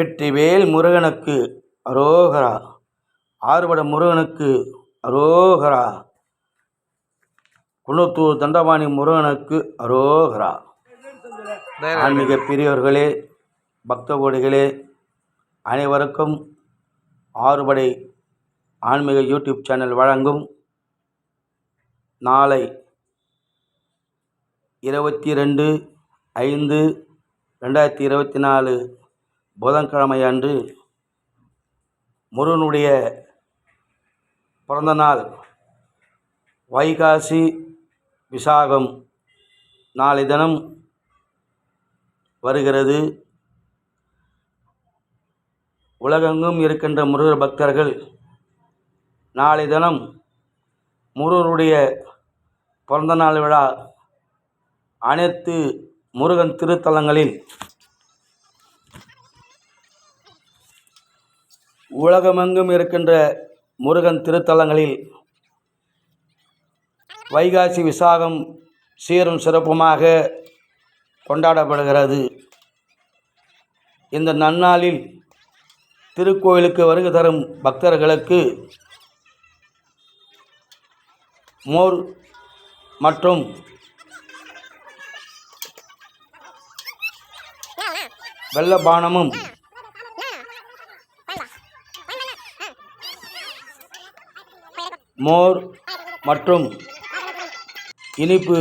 வெற்றிவேல் முருகனுக்கு அரோகரா. ஆறுபட முருகனுக்கு அரோகரா. குணத்தூர் தண்டபாணி முருகனுக்கு அரோகரா. ஆன்மீக பெரியோர்களே பக்த கோடிகளே அனைவருக்கும் ஆறுபடை ஆன்மீக யூடியூப் சேனல் வழங்கும் நாளை இருபத்தி ரெண்டு ஐந்து ரெண்டாயிரத்தி இருபத்தி நாலு புதன்கிழமை அன்று முருகனுடைய பிறந்தநாள் வைகாசி விசாகம் நாளை தினம் வருகிறது. உலகெங்கும் இருக்கின்ற முருகர் பக்தர்கள் நாளை தினம் முருகருடைய பிறந்தநாள் விழா அனைத்து முருகன் திருத்தலங்களில் உலகமெங்கும் இருக்கின்ற முருகன் திருத்தலங்களில் வைகாசி விசாகம் சீரும் சிறப்புமாக கொண்டாடப்படுகிறது. இந்த நன்னாளில் திருக்கோயிலுக்கு வருகை தரும் பக்தர்களுக்கு மோர் மற்றும் வெள்ளபானமும் மோர் மற்றும் இனிப்பு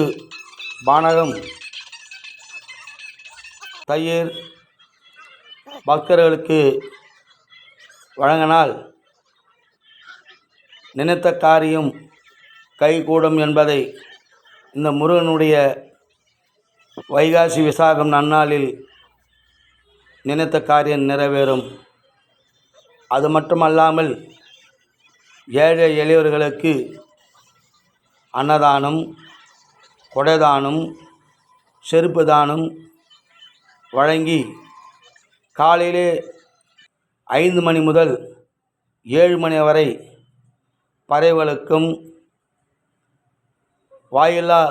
பானகம் தயிர் பக்தர்களுக்கு வழங்கினால் நினைத்த காரியம் கைகூடும் என்பதை இந்த முருகனுடைய வைகாசி விசாகம் நன்னாளில் நினைத்த காரியம் நிறைவேறும். அது மட்டுமல்லாமல் ஏழை எளியவர்களுக்கு அன்னதானம் கொடைதானம் செருப்பு தானம் வழங்கி காலையிலே ஐந்து மணி முதல் ஏழு மணி வரை பறவைகளுக்கும் வாயில்லா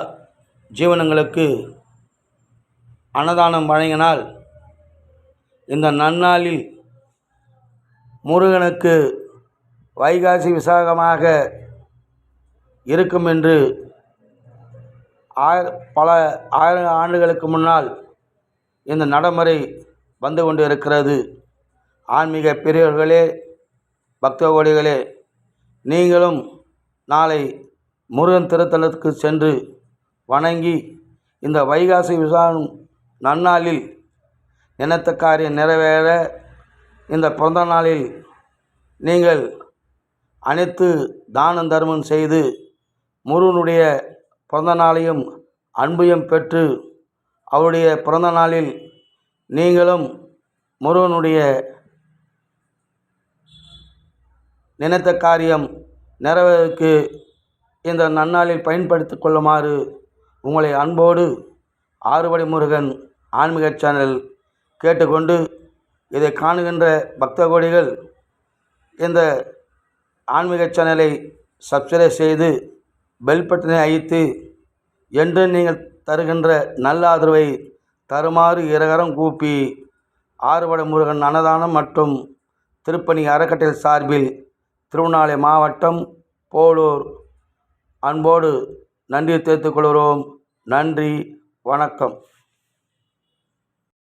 ஜீவனங்களுக்கு அன்னதானம் வழங்கினால் இந்த நன்னாளில் முருகனுக்கு வைகாசி விசாகமாக இருக்கும் என்று ஆய பல ஆயிரம் ஆண்டுகளுக்கு முன்னால் இந்த நடைமுறை வந்து கொண்டு இருக்கிறது ஆன்மீக பெரியவர்களே பக்தகோடிகளே நீங்களும் நாளை முருகன் திருத்தலத்துக்கு சென்று வணங்கி இந்த வைகாசி விசாகம் நன்னாளில் நினைத்த காரியம் நிறைவேற இந்த பிறந்த நாளில் நீங்கள் அனைத்து தானம் தர்மம் செய்து முருகனுடைய பிறந்த நாளையும் அன்பையும் பெற்று அவருடைய பிறந்த நாளில் நீங்களும் முருகனுடைய நினைத்த காரியம் நிறைவேறக்கு இந்த நன்னாளில் பயன்படுத்தி கொள்ளுமாறு உங்களை அன்போடு ஆறுபடை முருகன் ஆன்மீக சேனல் கேட்டுக்கொண்டு இதை காணுகின்ற பக்த கோடிகள் இந்த ஆன்மீக சேனலை சப்ஸ்கிரைப் செய்து பெல் பட்டனை அழித்து என்று நீங்கள் தருகின்ற நல்ல ஆதரவை தருமாறு இரகரம் கூப்பி ஆறுபட முருகன் அன்னதானம் மற்றும் திருப்பணி அறக்கட்டளை சார்பில் திருவண்ணாமலை மாவட்டம் போலூர் அன்போடு நன்றி தெரிவித்துக் கொள்கிறோம். நன்றி. வணக்கம்.